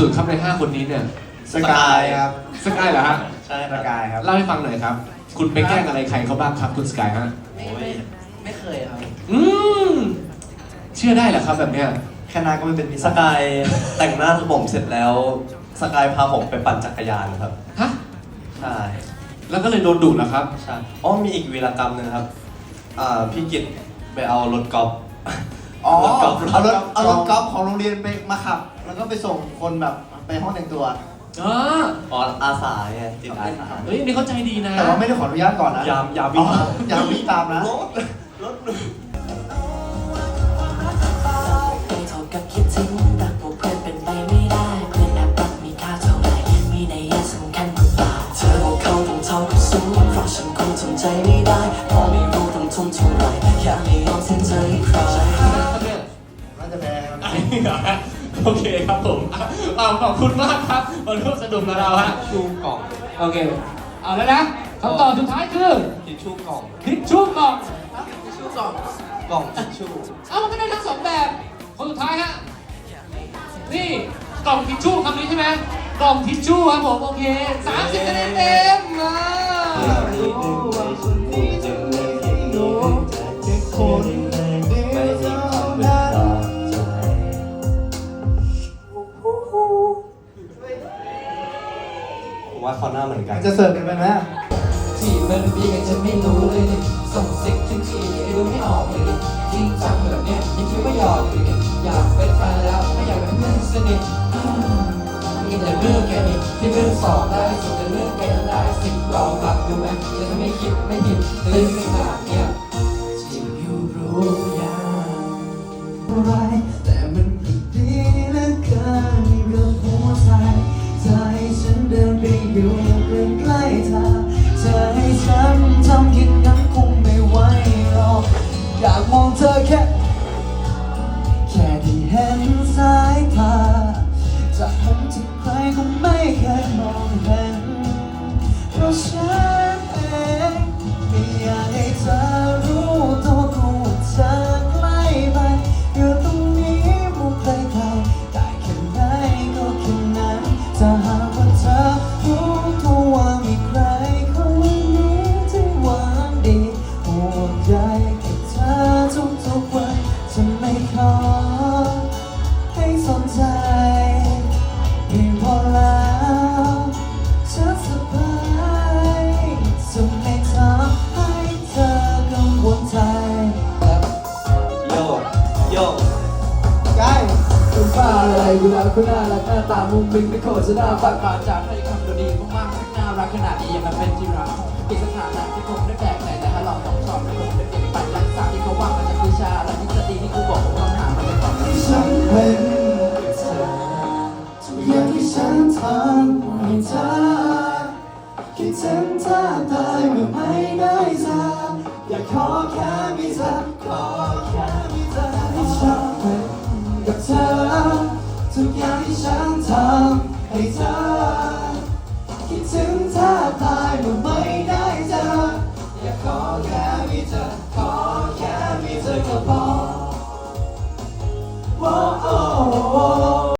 สุดครับใน 5 คนนี้เนี่ยสกายครับสกายเหรอฮะใช่สกายครับเล่าให้ฟังหน่อยครับ คุณไปแกล้งอะไรใครเขาบ้างครับคุณสกายฮะไม่ไม่ไม่เคยครับ อืมเชื่อได้เหรอครับแบบเนี้ยแค่หนาก็ไม่เป็นพิสกายแต่งหน้าผมเสร็จแล้วสกายพาผมไปปั่นจักรยานครับฮะใช่แล้วก็เลยโดนดุเหรอครับใช่อ๋อมีอีกวีรกรรมหนึ่งครับอ่าพี่กิตไปเอารถกอล์ฟ อ๋อรถกอล์ฟ เอารถเอารถกอล์ฟของโรงเรียนไปมาขับ แล้วก็ไปส่งคนแบบไปห้องแต่งตัวอ๋ออ๋ออาสาไงจิตอาสาเฮ้ยนี่เข้าใจดีนะแต่ว่าไม่ได้ขออนุญาตก่อนนะยามยามวิ่งอ๋อยามวิ่งตามนะรถรถไม่เท่ากับคิดถึงรักพวกเพื่อนเป็นไปไม่ได้ เพื่อนแอบรักมีค่าเท่าไหร่ มีนัยยะสำคัญหรือเปล่าเธอบอกเขาต้องเท่ากับศูนย์เพราะฉันคงทำใจไม่ได้เพราะไม่รู้ต้องทนเท่าไหร่แค่ไม่ยอมเสียใจให้ใคร เหรอฮะโอเคครับผมอะเอาขอบคุณมากครับมาร่วมสนุกกับเราฮะชูกล่องโอเคเอาแล้วนะคำตอบสุดท้ายคือทิชชู่กล่องทิชชู่กล่องกล่องทิชชู่เอ้ามันก็ได้ทั้งสองแบบคนสุดท้ายฮะนี่กล่องทิชชู่คำนี้ใช่ไหมกล่องทิชชู่ครับผมโอเคสามสิบคะแนนเต็มาเขาหน้าเหมือนกัน จะเสิร์ฟกันไปไหมที่มันดีกันจะไม่รู้เลยดิส่งสิกถึงทีไอ้ดูไม่ออกเลยดิจริงจังแบบเนี้ยยังคิดว่าหยอกอยู่ดิอยากเป็นแฟนแล้วไม่อยากเป็นเพื่อนสนิทอืมมีแต่เรื่องแค่นี้ที่เรื่องสอบได้สุดแต่เรื่องแกได้สิบลองปรับดูไหมจะไม่คิดไม่ผิดตื่นขนาดเนี้ยที่อยู่รู้ยังไร ได้อยู่ใกล้ๆเธอเธอให้ฉันทำอย่นั้นคงไม่ไหวหรอกอยากมองเธอแค่ แค่ที่เห็นสายตาจะเห็นที่ใครก็ไม่เคย ดูแลคุณน่ารักหน้าตามุมมิงไม่โคตรจะน่าฟังมาจากให้คำดูดีมากๆน่ารักขนาดนี้ยังมาเป็นที่รักอีกสถานะที่คงได้แปลกแต่นะฮะเราต้องชอบและคงเป็นเด็กปัจจัยสาที่เขาว่ามันจะคือชาและที่สติที่กูบอกผมต้องหามันจะก่อนที่ฉันเป็นเธอทุกอย่างที่ฉันทำให้เธอคิดถึงเธอตายเมื่อไม่ได้เธออยากขอแค่มีเธอขอ อย่างที่ฉันทำให้เธอ คิดถึงเธอตายเมื่อไม่ได้เจออยากขอแค่มีเธอ ขอแค่มีเธอก็พอโอ้โอ้โอ้